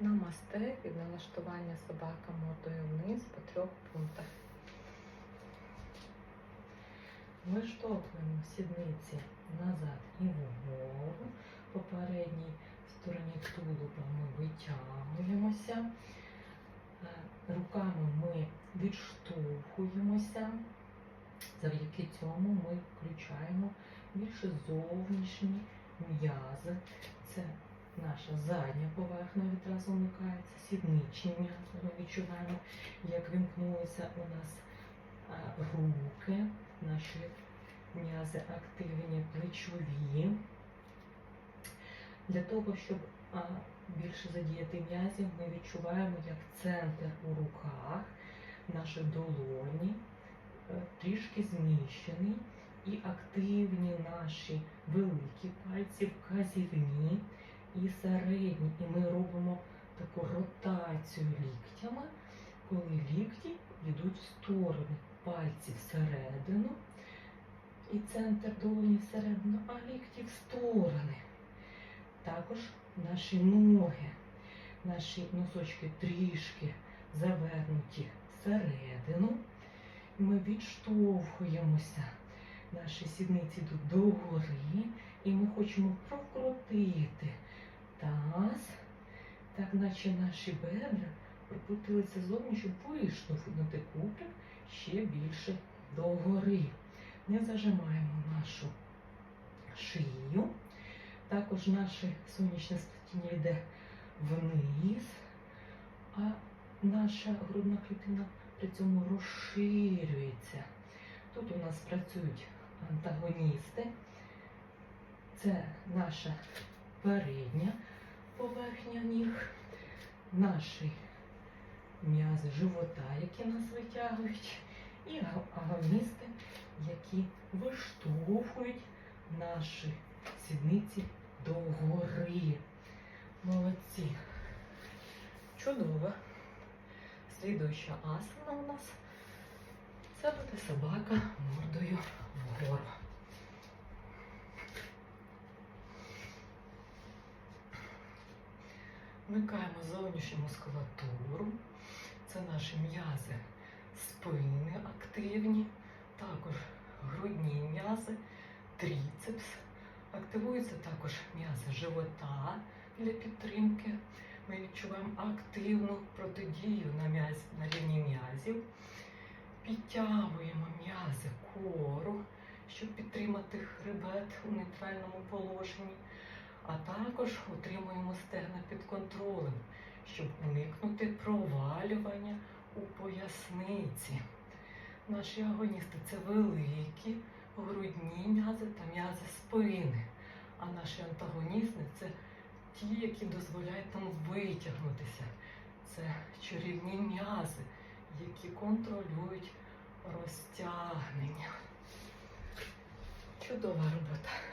Намасте від налаштування собака мордою вниз по трьох пунктах. Виштовхуємо сідниці назад і вгору. По передній стороні тулуба ми витягуємося. Е, Руками ми відштовхуємося. Завдяки цьому ми включаємо більше зовнішні м'язи. Це наша задня поверхня відразу вмикається, сідничні м'язи. Ми відчуваємо, як вімкнулися у нас руки, наші м'язи активні, плечові. Для того, щоб більше задіяти м'язів, ми відчуваємо, як центр у руках, наші долоні е, трішки зміщений і активні наші великі пальці, вказівні і середні. І ми робимо таку ротацію ліктями, коли лікті йдуть в сторони, пальці всередину і центр долоні всередину, а лікті в сторони. Також наші ноги, наші носочки трішки завернуті всередину. Ми відштовхуємося. Наші сідниці йдуть догори, і ми хочемо прокрутити таз, так наче наші бедра прокрутилися зовні, щоб виштовхнути куприк ще більше догори. Не зажимаємо нашу шию. Також наше сонячне сплетіння йде вниз, а наша грудна клітина при цьому розширюється. Тут у нас працюють антагоністи. Це наша передня поверхня ніг, наші м'язи живота, які нас витягують, і агоністи, які виштовхують наші сідниці догори. Молодці. Чудово. Слідуюча асана у нас це буде собака мордою вгору. Вмикаємо зовнішню мускулатуру. Це наші м'язи спини активні, також грудні м'язи, тріцепс. Активуються також м'язи живота для підтримки. Ми відчуваємо активну протидію на, м'яз, на рівні м'язів. Підтягуємо м'язи кору, щоб підтримати хребет у нейтральному положенні. А також утримуємо стегна під контролем, щоб уникнути провалювання у поясниці. Наші агоністи це великі грудні м'язи та м'язи спини. А наші антагоністи це ті, які дозволяють нам витягнутися. Це чарівні м'язи, які контролюють розтягнення. Чудова робота.